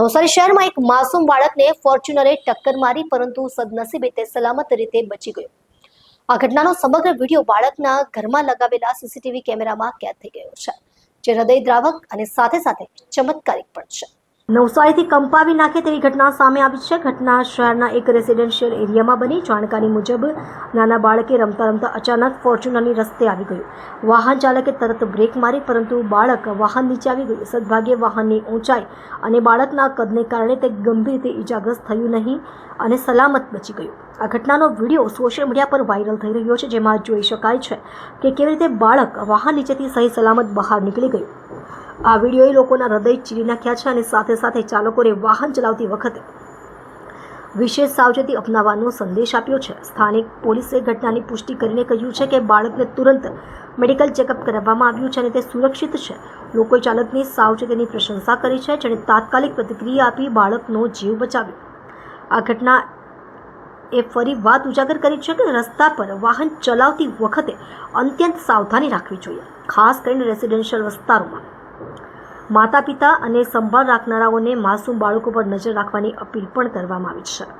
નવસારી શહેરમાં એક માસૂમ બાળકને ફોર્ચ્યુનરે ટક્કર મારી પરંતુ સદનસીબે તે સલામત રીતે બચી ગયો. આ ઘટનાનો સમગ્ર વીડિયો બાળકના ઘરમાં લગાવેલા સીસીટીવી કેમેરામાં કેદ થઈ ગયો છે, જે હૃદયદ્રાવક અને સાથે સાથે ચમત્કારિક પણ છે. નવસારીથી કંપાવી નાખે તેવી ઘટના સામે આવી છે. ઘટના શહેરના એક રેસિડેન્શિયલ એરિયામાં બની. જાણકારી મુજબ નાના બાળકે રમતા રમતા અચાનક ફોર્ચ્યુનરની રસ્તે આવી ગયું. વાહન ચાલકે તરત બ્રેક મારી, પરંતુ બાળક વાહન નીચે આવી ગયું. સદભાગ્યે વાહનની ઊંચાઈ અને બાળકના કદને કારણે તે ગંભીર રીતે ઇજાગ્રસ્ત થયું નહીં અને સલામત બચી ગયું. આ ઘટનાનો વીડિયો સોશિયલ મીડિયા પર વાયરલ થઈ રહ્યો છે, જેમાં જોઈ શકાય છે કે કેવી રીતે બાળક વાહન નીચેથી સહી સલામત બહાર નીકળી ગયું. આ વિડીયોએ લોકોના હૃદય ચીરી નાખ્યા છે અને સાથે સાથે ચાલકોને વાહન ચલાવતી વખતે વિશેષ સાવચેતી અપનાવવાનો સંદેશ આપ્યો છે. સ્થાનિક પોલીસે ઘટનાની પુષ્ટિ કરીને કહ્યું છે કે બાળકને તુરંત મેડિકલ ચેકઅપ કરાવવામાં આવ્યું છે અને તે સુરક્ષિત છે. લોકોએ ચાલકની સાવચેતીની પ્રશંસા કરી છે, જેણે તાત્કાલિક પ્રતિક્રિયા આપી બાળકનો જીવ બચાવ્યો. આ ઘટના એ ફરી વાત ઉજાગર કરી છે કે રસ્તા પર વાહન ચલાવતી વખતે અત્યંત સાવધાની રાખવી જોઈએ, ખાસ કરીને રેસિડેન્શિયલ વિસ્તારોમાં. માતા પિતા અને સંભાળ રાખનારાઓને માસૂમ બાળકો પર નજર રાખવાની અપીલ પણ કરવામાં આવી છે.